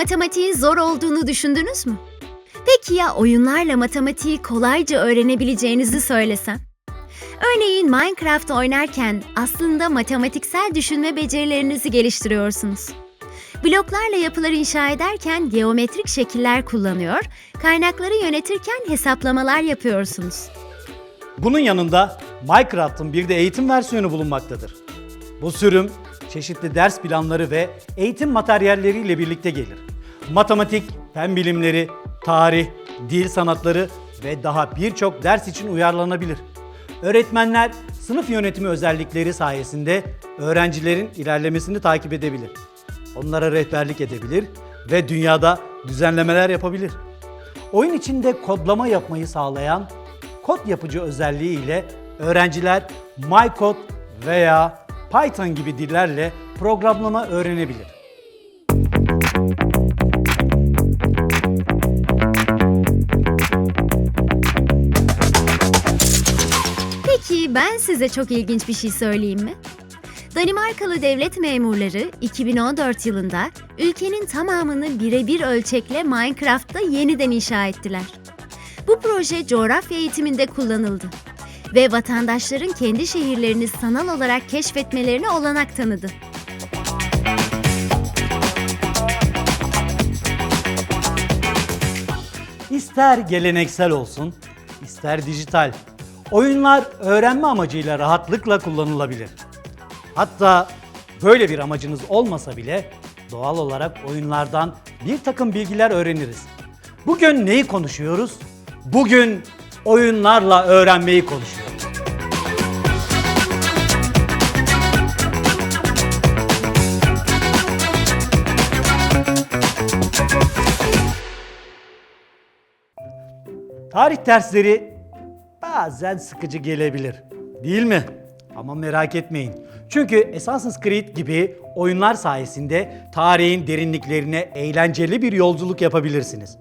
matematiğin zor olduğunu düşündünüz mü? Peki ya oyunlarla matematiği kolayca öğrenebileceğinizi söylesem? Örneğin Minecraft oynarken aslında matematiksel düşünme becerilerinizi geliştiriyorsunuz. Bloklarla yapılar inşa ederken geometrik şekiller kullanıyor, kaynakları yönetirken hesaplamalar yapıyorsunuz. Bunun yanında Minecraft'ın bir de eğitim versiyonu bulunmaktadır. Bu sürüm çeşitli ders planları ve eğitim materyalleriyle birlikte gelir. Matematik, fen bilimleri, tarih, dil sanatları ve daha birçok ders için uyarlanabilir. Öğretmenler sınıf yönetimi özellikleri sayesinde öğrencilerin ilerlemesini takip edebilir. Onlara rehberlik edebilir ve dünyada düzenlemeler yapabilir. Oyun içinde kodlama yapmayı sağlayan kod yapıcı özelliği ile öğrenciler MyCode veya Python gibi dillerle programlama öğrenebilir. Ben size çok ilginç bir şey söyleyeyim mi? Danimarkalı devlet memurları 2014 yılında ülkenin tamamını birebir ölçekle Minecraft'ta yeniden inşa ettiler. Bu proje coğrafya eğitiminde kullanıldı ve vatandaşların kendi şehirlerini sanal olarak keşfetmelerine olanak tanıdı. İster geleneksel olsun, ister dijital. Oyunlar öğrenme amacıyla rahatlıkla kullanılabilir. Hatta böyle bir amacınız olmasa bile doğal olarak oyunlardan bir takım bilgiler öğreniriz. Bugün neyi konuşuyoruz? Bugün oyunlarla öğrenmeyi konuşuyoruz. Tarih dersleri bazen sıkıcı gelebilir. Değil mi? Ama merak etmeyin. Çünkü Assassin's Creed gibi oyunlar sayesinde tarihin derinliklerine eğlenceli bir yolculuk yapabilirsiniz.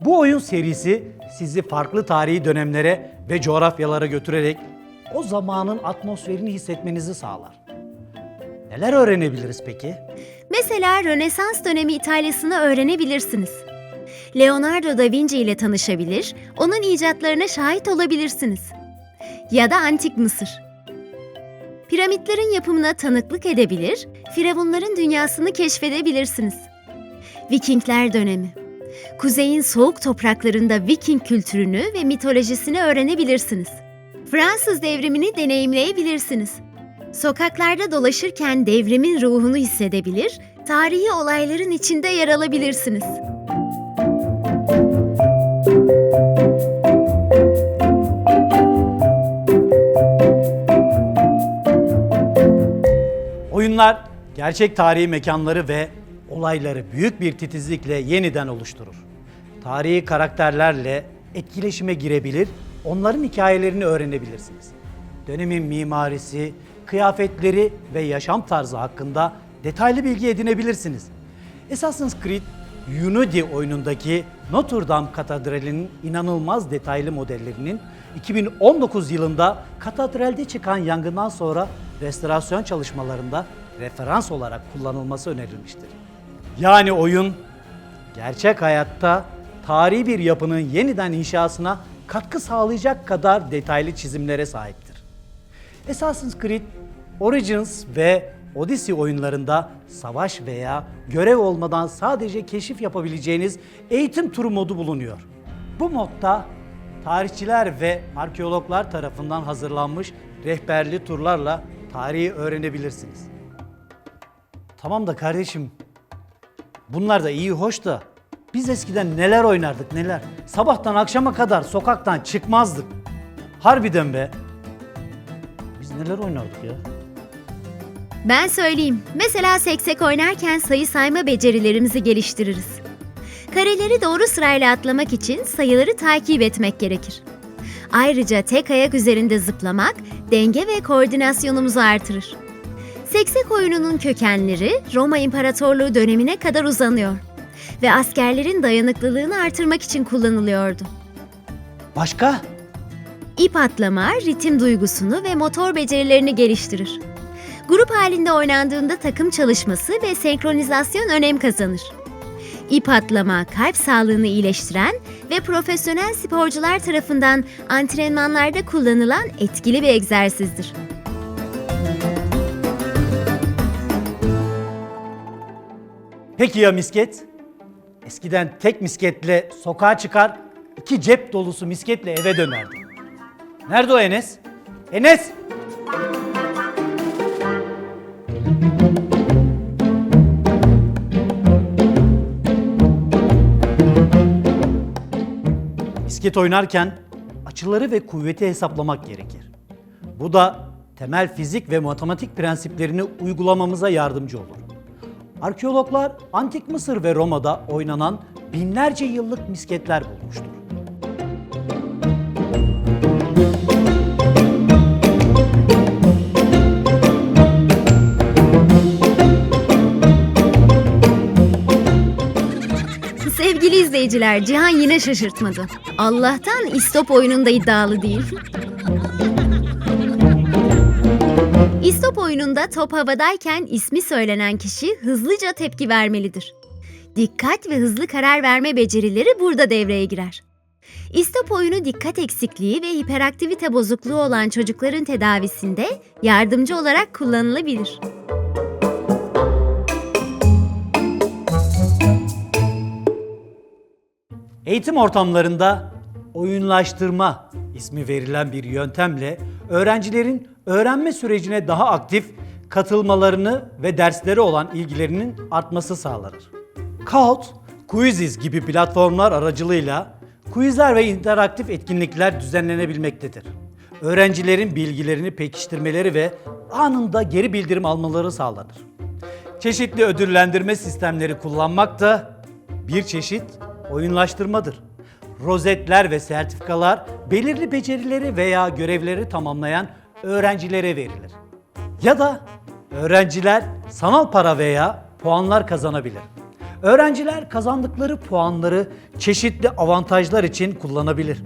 Bu oyun serisi sizi farklı tarihi dönemlere ve coğrafyalara götürerek o zamanın atmosferini hissetmenizi sağlar. Neler öğrenebiliriz peki? Mesela Rönesans dönemi İtalya'sını öğrenebilirsiniz. Leonardo da Vinci ile tanışabilir, onun icatlarına şahit olabilirsiniz. Ya da Antik Mısır. Piramitlerin yapımına tanıklık edebilir, firavunların dünyasını keşfedebilirsiniz. Vikingler dönemi. Kuzeyin soğuk topraklarında Viking kültürünü ve mitolojisini öğrenebilirsiniz. Fransız devrimini deneyimleyebilirsiniz. Sokaklarda dolaşırken devrimin ruhunu hissedebilir, tarihi olayların içinde yer alabilirsiniz. Gerçek tarihi mekanları ve olayları büyük bir titizlikle yeniden oluşturur. Tarihi karakterlerle etkileşime girebilir, onların hikayelerini öğrenebilirsiniz. Dönemin mimarisi, kıyafetleri ve yaşam tarzı hakkında detaylı bilgi edinebilirsiniz. Assassin's Creed Unity oyunundaki Notre Dame Katedrali'nin inanılmaz detaylı modellerinin 2019 yılında katedralde çıkan yangından sonra restorasyon çalışmalarında referans olarak kullanılması önerilmiştir. Yani oyun gerçek hayatta tarihi bir yapının yeniden inşasına katkı sağlayacak kadar detaylı çizimlere sahiptir. Assassin's Creed Origins ve Odyssey oyunlarında savaş veya görev olmadan sadece keşif yapabileceğiniz eğitim turu modu bulunuyor. Bu modda tarihçiler ve arkeologlar tarafından hazırlanmış rehberli turlarla tarihi öğrenebilirsiniz. Tamam da kardeşim, bunlar da iyi hoş da biz eskiden neler oynardık neler. Sabahtan akşama kadar sokaktan çıkmazdık. Harbiden be. Biz neler oynardık ya? Ben söyleyeyim. Mesela seksek oynarken sayı sayma becerilerimizi geliştiririz. Kareleri doğru sırayla atlamak için sayıları takip etmek gerekir. Ayrıca tek ayak üzerinde zıplamak denge ve koordinasyonumuzu artırır. Seksek oyununun kökenleri Roma İmparatorluğu dönemine kadar uzanıyor ve askerlerin dayanıklılığını artırmak için kullanılıyordu. Başka? İp atlama, ritim duygusunu ve motor becerilerini geliştirir. Grup halinde oynandığında takım çalışması ve senkronizasyon önem kazanır. ip atlama, kalp sağlığını iyileştiren ve profesyonel sporcular tarafından antrenmanlarda kullanılan etkili bir egzersizdir. Peki ya misket? Eskiden tek misketle sokağa çıkar, iki cep dolusu misketle eve dönerdi. Nerede o Enes? Enes! Misket oynarken açıları ve kuvveti hesaplamak gerekir. Bu da temel fizik ve matematik prensiplerini uygulamamıza yardımcı olur. Arkeologlar Antik Mısır ve Roma'da oynanan binlerce yıllık misketler bulmuştur. Sevgili izleyiciler, Cihan yine şaşırtmadı. Allah'tan istop oyununda iddialı değil. İstop oyununda top havadayken ismi söylenen kişi hızlıca tepki vermelidir. Dikkat ve hızlı karar verme becerileri burada devreye girer. İstop oyunu dikkat eksikliği ve hiperaktivite bozukluğu olan çocukların tedavisinde yardımcı olarak kullanılabilir. Eğitim ortamlarında oyunlaştırma ismi verilen bir yöntemle öğrencilerin öğrenme sürecine daha aktif katılmalarını ve derslere olan ilgilerinin artması sağlanır. Kahoot, Quizzes gibi platformlar aracılığıyla quizler ve interaktif etkinlikler düzenlenebilmektedir. Öğrencilerin bilgilerini pekiştirmeleri ve anında geri bildirim almaları sağlanır. Çeşitli ödüllendirme sistemleri kullanmak da bir çeşit oyunlaştırmadır. Rozetler ve sertifikalar belirli becerileri veya görevleri tamamlayan öğrencilere verilir. Ya da öğrenciler sanal para veya puanlar kazanabilir. Öğrenciler kazandıkları puanları çeşitli avantajlar için kullanabilir.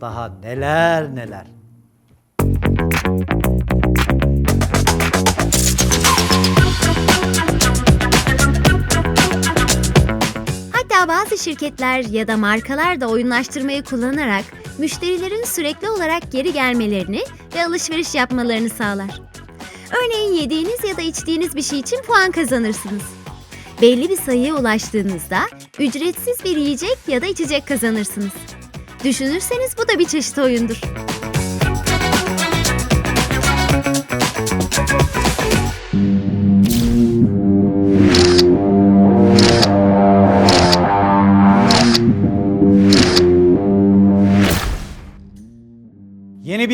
Daha neler neler. Hatta bazı şirketler ya da markalar da oyunlaştırmayı kullanarak müşterilerin sürekli olarak geri gelmelerini ve alışveriş yapmalarını sağlar. Örneğin yediğiniz ya da içtiğiniz bir şey için puan kazanırsınız. Belli bir sayıya ulaştığınızda ücretsiz bir yiyecek ya da içecek kazanırsınız. Düşünürseniz bu da bir çeşit oyundur.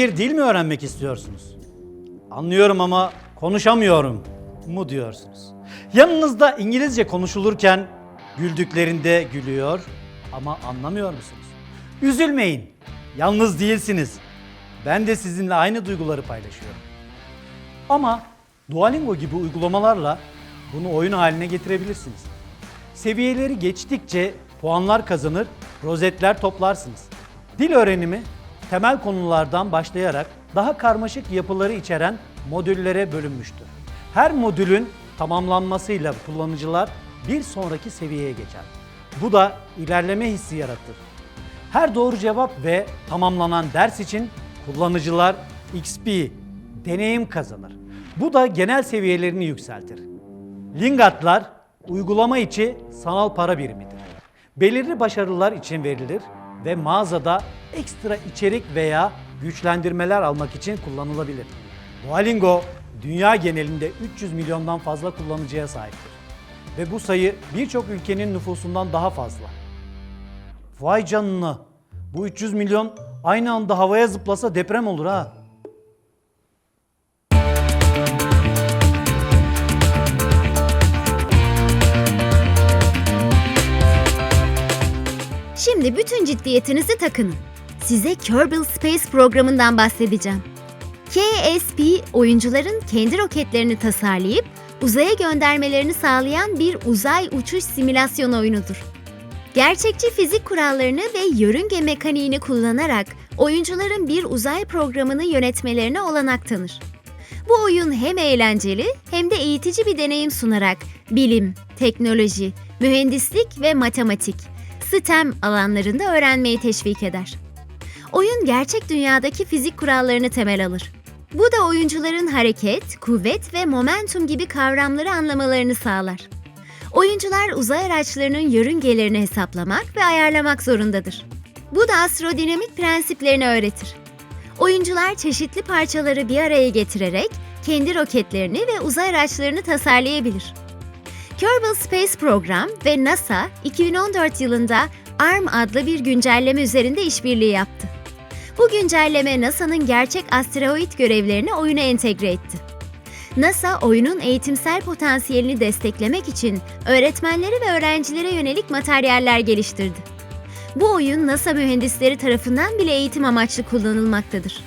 Bir dil mi öğrenmek istiyorsunuz? Anlıyorum ama konuşamıyorum mu diyorsunuz? Yanınızda İngilizce konuşulurken güldüklerinde gülüyor ama anlamıyor musunuz? Üzülmeyin. Yalnız değilsiniz. Ben de sizinle aynı duyguları paylaşıyorum. Ama Duolingo gibi uygulamalarla bunu oyun haline getirebilirsiniz. Seviyeleri geçtikçe puanlar kazanır, rozetler toplarsınız. Dil öğrenimi temel konulardan başlayarak daha karmaşık yapıları içeren modüllere bölünmüştür. Her modülün tamamlanmasıyla kullanıcılar bir sonraki seviyeye geçer. Bu da ilerleme hissi yaratır. Her doğru cevap ve tamamlanan ders için kullanıcılar XP, deneyim kazanır. Bu da genel seviyelerini yükseltir. Lingatlar uygulama içi sanal para birimidir. Belirli başarılar için verilir ve mağazada ekstra içerik veya güçlendirmeler almak için kullanılabilir. Duolingo dünya genelinde 300 milyondan fazla kullanıcıya sahiptir. Ve bu sayı birçok ülkenin nüfusundan daha fazla. Vay canına. Bu 300 milyon aynı anda havaya zıplasa deprem olur ha. Şimdi bütün ciddiyetinizi takının. Size Kerbal Space programından bahsedeceğim. KSP, oyuncuların kendi roketlerini tasarlayıp uzaya göndermelerini sağlayan bir uzay uçuş simülasyon oyunudur. Gerçekçi fizik kurallarını ve yörünge mekaniğini kullanarak oyuncuların bir uzay programını yönetmelerine olanak tanır. Bu oyun hem eğlenceli hem de eğitici bir deneyim sunarak bilim, teknoloji, mühendislik ve matematik, STEM alanlarında öğrenmeyi teşvik eder. Oyun gerçek dünyadaki fizik kurallarını temel alır. Bu da oyuncuların hareket, kuvvet ve momentum gibi kavramları anlamalarını sağlar. Oyuncular uzay araçlarının yörüngelerini hesaplamak ve ayarlamak zorundadır. Bu da astrodinamik prensiplerini öğretir. Oyuncular çeşitli parçaları bir araya getirerek kendi roketlerini ve uzay araçlarını tasarlayabilir. Kerbal Space Program ve NASA 2014 yılında ARM adlı bir güncelleme üzerinde işbirliği yaptı. Bu güncelleme NASA'nın gerçek asteroid görevlerini oyuna entegre etti. NASA oyunun eğitimsel potansiyelini desteklemek için öğretmenlere ve öğrencilere yönelik materyaller geliştirdi. Bu oyun NASA mühendisleri tarafından bile eğitim amaçlı kullanılmaktadır.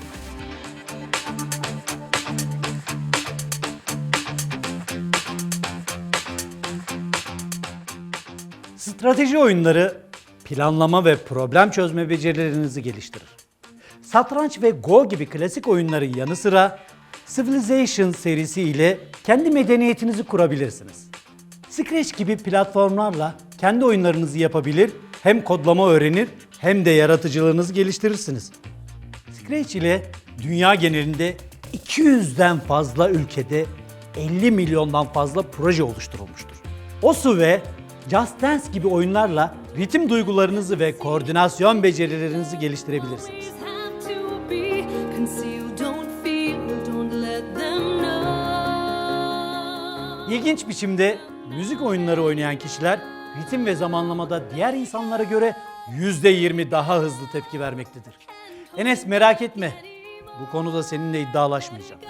Strateji oyunları planlama ve problem çözme becerilerinizi geliştirir. Satranç ve Go gibi klasik oyunların yanı sıra Civilization serisi ile kendi medeniyetinizi kurabilirsiniz. Scratch gibi platformlarla kendi oyunlarınızı yapabilir, hem kodlama öğrenir hem de yaratıcılığınızı geliştirirsiniz. Scratch ile dünya genelinde 200'den fazla ülkede 50 milyondan fazla proje oluşturulmuştur. OSU ve Just Dance gibi oyunlarla ritim duygularınızı ve koordinasyon becerilerinizi geliştirebilirsiniz. İlginç biçimde müzik oyunları oynayan kişiler ritim ve zamanlamada diğer insanlara göre %20 daha hızlı tepki vermektedir. Enes merak etme. Bu konuda seninle iddialaşmayacağım.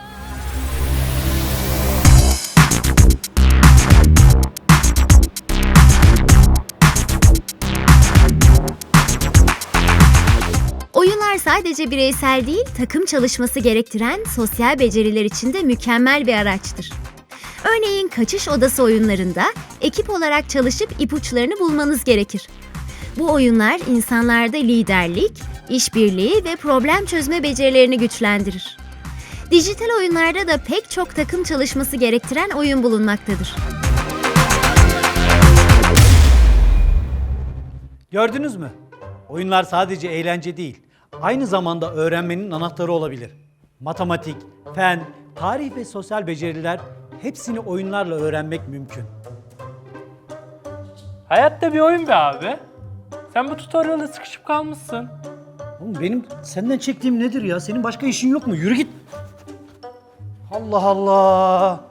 Sadece bireysel değil, takım çalışması gerektiren sosyal beceriler için de mükemmel bir araçtır. Örneğin kaçış odası oyunlarında ekip olarak çalışıp ipuçlarını bulmanız gerekir. Bu oyunlar insanlarda liderlik, işbirliği ve problem çözme becerilerini güçlendirir. Dijital oyunlarda da pek çok takım çalışması gerektiren oyun bulunmaktadır. Gördünüz mü? Oyunlar sadece eğlence değil, aynı zamanda öğrenmenin anahtarı olabilir. Matematik, fen, tarih ve sosyal beceriler hepsini oyunlarla öğrenmek mümkün. Hayatta bir oyun be abi. Sen bu tutorial'da sıkışıp kalmışsın. Oğlum benim senden çektiğim nedir ya? Senin başka işin yok mu? Yürü git. Allah Allah.